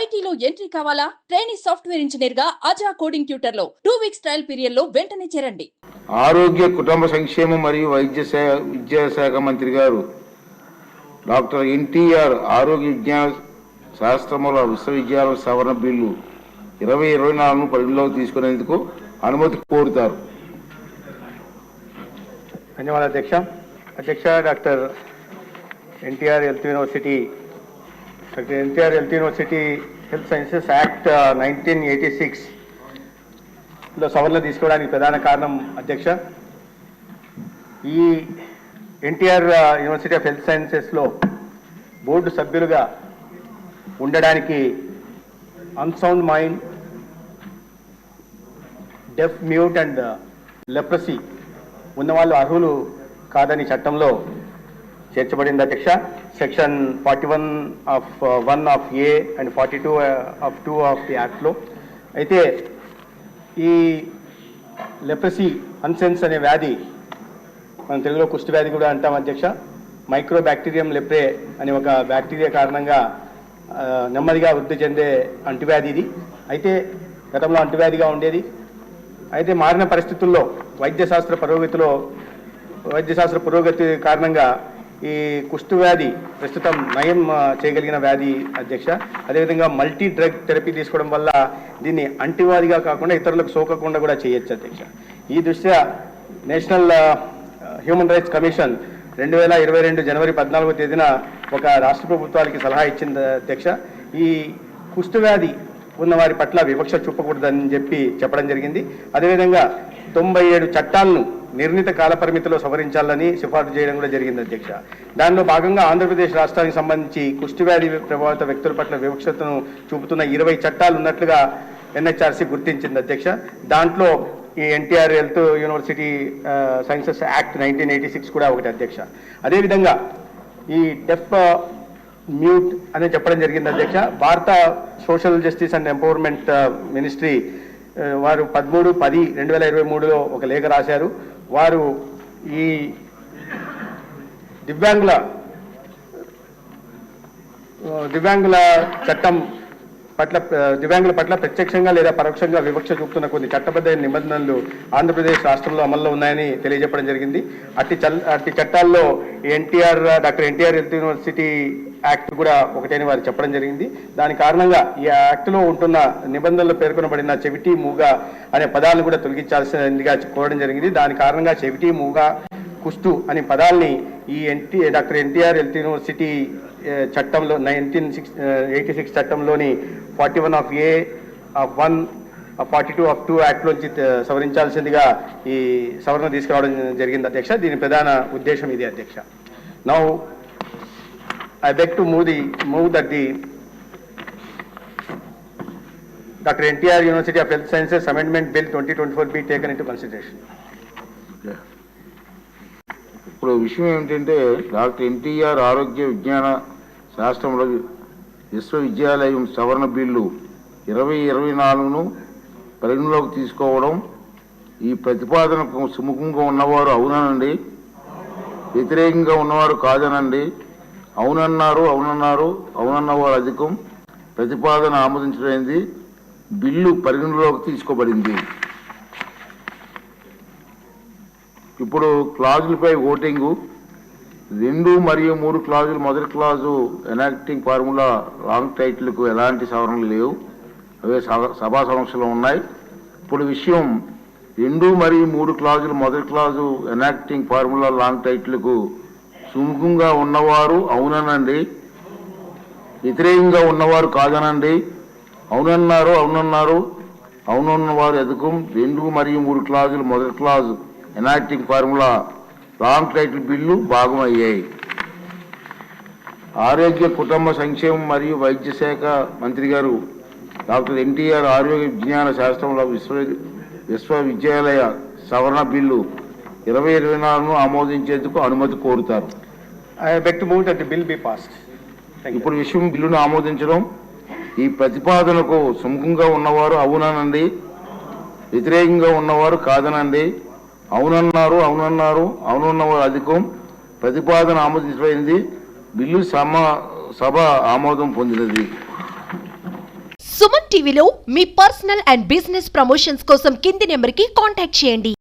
ఐటీలో ఎంట్రీ కావాలా? Training software ఇంజనీర్గా అజా కోడింగ్ ట్యూటర్లో టూ వీక్స్ ట్రయల్ పీరియడ్లో వెంటనే చేరండి. ఆరోగ్య కుటుంబ సంక్షేమం మరియు వైద్య విద్యాశాఖ మంత్రి గారు డాక్టర్ ఎన్టీఆర్ ఆరోగ్య విజ్ఞాన శాస్త్రముల విశ్వవిద్యాలయ సవరణ బిల్లు ఇరవై ఇరవై నాలుగును పరిగణలోకి తీసుకునేందుకు అనుమతి కోరుతారు. ధన్యవాదాలు అధ్యక్ష. అధ్యక్ష doctor NTR health university doctor NTR health university health sciences act nineteen eighty సిక్స్లో సవరణ తీసుకోవడానికి ప్రధాన కారణం అధ్యక్ష. ఈ ఎన్టీఆర్ యూనివర్సిటీ ఆఫ్ హెల్త్ సైన్సెస్లో బోర్డు సభ్యులుగా ఉండడానికి unsound mind deaf mute and leprosy ఉన్నవాళ్ళు అర్హులు కాదని చట్టంలో చేర్చబడింది అధ్యక్ష. Section forty one of one of A and forty two of two of the యాక్ట్లో అయితే ఈ లెప్రసీ అన్సెన్స్ అనే వ్యాధి మనం తెలుగులో కుష్టి వ్యాధి కూడా అంటాం అధ్యక్ష. మైక్రో బ్యాక్టీరియం లెప్రే అనే ఒక బ్యాక్టీరియా కారణంగా నెమ్మదిగా వృద్ధి చెందే అంటువ్యాధి ఇది. అయితే గతంలో అంటువ్యాధిగా ఉండేది. అయితే మారిన పరిస్థితుల్లో వైద్యశాస్త్ర పురోగతిలో వైద్యశాస్త్ర పురోగతి కారణంగా ఈ కుష్టు వ్యాధి ప్రస్తుతం నయం చేయగలిగిన వ్యాధి అధ్యక్ష. అదేవిధంగా మల్టీ డ్రగ్ థెరపీ తీసుకోవడం వల్ల దీన్ని అంటువ్యాధిగా కాకుండా ఇతరులకు సోకకుండా కూడా చేయొచ్చు అధ్యక్ష. ఈ దృష్ట్యా నేషనల్ హ్యూమన్ రైట్స్ కమిషన్ రెండు వేల ఇరవై రెండు జనవరి పద్నాలుగో తేదీన ఒక రాష్ట్ర ప్రభుత్వానికి సలహా ఇచ్చింది అధ్యక్ష. ఈ కుష్టు వ్యాధి ఉన్న వారి పట్ల వివక్ష చూపకూడదని చెప్పి చెప్పడం జరిగింది. అదేవిధంగా తొంభై ఏడు చట్టాలను నిర్ణీత కాల పరిమితిలో సవరించాలని సిఫార్సు చేయడం కూడా జరిగింది అధ్యక్ష. దానిలో భాగంగా ఆంధ్రప్రదేశ్ రాష్ట్రానికి సంబంధించి కుష్టి వ్యాధి ప్రభావిత వ్యక్తుల పట్ల వివక్షతను చూపుతున్న ఇరవై చట్టాలు ఉన్నట్లుగా ఎన్హెచ్ఆర్సీ గుర్తించింది అధ్యక్ష. దాంట్లో ఈ NTR health university sciences act nineteen eighty six కూడా ఒకటి అధ్యక్ష. అదేవిధంగా ఈ డెఫ్ మ్యూట్ అని చెప్పడం జరిగింది అధ్యక్ష. భారత social justice and empowerment ministry వారు పదమూడు పది రెండు వేల ఇరవై మూడులో ఒక లేఖ రాశారు. వారు ఈ దివ్యాంగుల దివ్యాంగుల చట్టం పట్ల దివ్యాంగుల పట్ల ప్రత్యక్షంగా లేదా పరోక్షంగా వివక్ష చూపుతున్న కొన్ని చట్టబద్ధ నిబంధనలు ఆంధ్రప్రదేశ్ రాష్ట్రంలో అమల్లో ఉన్నాయని తెలియజెప్పడం జరిగింది. అట్టి చల్ అట్టి చట్టాల్లో NTR doctor NTR health university act కూడా ఒకటైన వారు చెప్పడం జరిగింది. దాని కారణంగా ఈ యాక్ట్లో ఉంటున్న నిబంధనలు పేర్కొనబడిన చెవిటి మూగ అనే పదాలను కూడా తొలగించాల్సిందిగా కోరడం జరిగింది. దాని కారణంగా చెవిటి మూగ కుష్టు అనే పదాల్ని ఈ NT doctor NTR health university చట్టంలో నైన్టీన్ సిక్స్ ఎయిటీ సిక్స్ చట్టంలోని forty one of A of one forty two of two యాక్ట్లోంచి సవరించాల్సిందిగా ఈ సవరణ తీసుకురావడం జరిగింది అధ్యక్ష. దీని ప్రధాన ఉద్దేశం ఇది అధ్యక్ష. Now I beg to move, the, move that the doctor NTR university of Health Sciences Amendment Bill twenty twenty taken into consideration. ఇప్పుడు విషయం ఏమిటంటే డాక్టర్ ఎన్టీఆర్ ఆరోగ్య విజ్ఞాన శాస్త్రంలో విశ్వవిద్యాలయం సవరణ బిల్లు ఇరవై ఇరవై నాలుగును పరిగణలోకి తీసుకోవడం ఈ ప్రతిపాదనకు సుముఖంగా ఉన్నవారు అవునానండి? వ్యతిరేకంగా ఉన్నవారు కాదనండి? అవునన్నారు అవునన్నారు అవునన్నవారు అధికం. ప్రతిపాదన ఆమోదించడమైంది బిల్లు పరిగణలోకి తీసుకోబడింది. ఇప్పుడు క్లాజులపై ఓటింగు. రెండు మరియు మూడు క్లాజులు మొదటి క్లాజు ఎనాక్టింగ్ ఫార్ములా లాంగ్ టైటిల్కు ఎలాంటి సవరణలు లేవు. అవే సభా సమస్యలు ఉన్నాయి. ఇప్పుడు విషయం రెండు మరియు మూడు క్లాజులు మొదటి క్లాజు ఎనాక్టింగ్ ఫార్ములా లాంగ్ టైటిల్కు సుముఖంగా ఉన్నవారు అవుననండి. వ్యతిరేకంగా ఉన్నవారు కాదనండి. అవునన్నారు అవునన్నారు. అవునున్నవారు ఎదకం రెండు మరియు మూడు క్లాజులు. మొదటి clause enacting formula long title bill భాగమయ్యాయి. ఆరోగ్య కుటుంబ సంక్షేమం మరియు వైద్య శాఖ మంత్రి గారు డాక్టర్ ఎన్టీఆర్ ఆరోగ్య విజ్ఞాన శాస్త్రంలో విశ్వ విశ్వవిద్యాలయ సవరణ బిల్లు ఇరవై ఇరవై నాలుగును ఆమోదించేందుకు అనుమతి కోరుతారు. I beg to move that the bill be passed ఇప్పుడు విషయం బిల్లును ఆమోదించడం ఈ ప్రతిపాదనకు సుముఖంగా ఉన్నవారు అవుననండి వ్యతిరేకంగా ఉన్నవారు కాదనండి అవునన్నారు అవునన్నారు అవునున్నవారు అధికం. ప్రతిపాదన ఆమోదించబడింది. బిల్లు సమ సభ ఆమోదం పొందినది. సుమన్ టీవీలో మీ పర్సనల్ అండ్ బిజినెస్ ప్రమోషన్స్ కోసం కింది నెంబర్కి కాంటాక్ట్ చేయండి.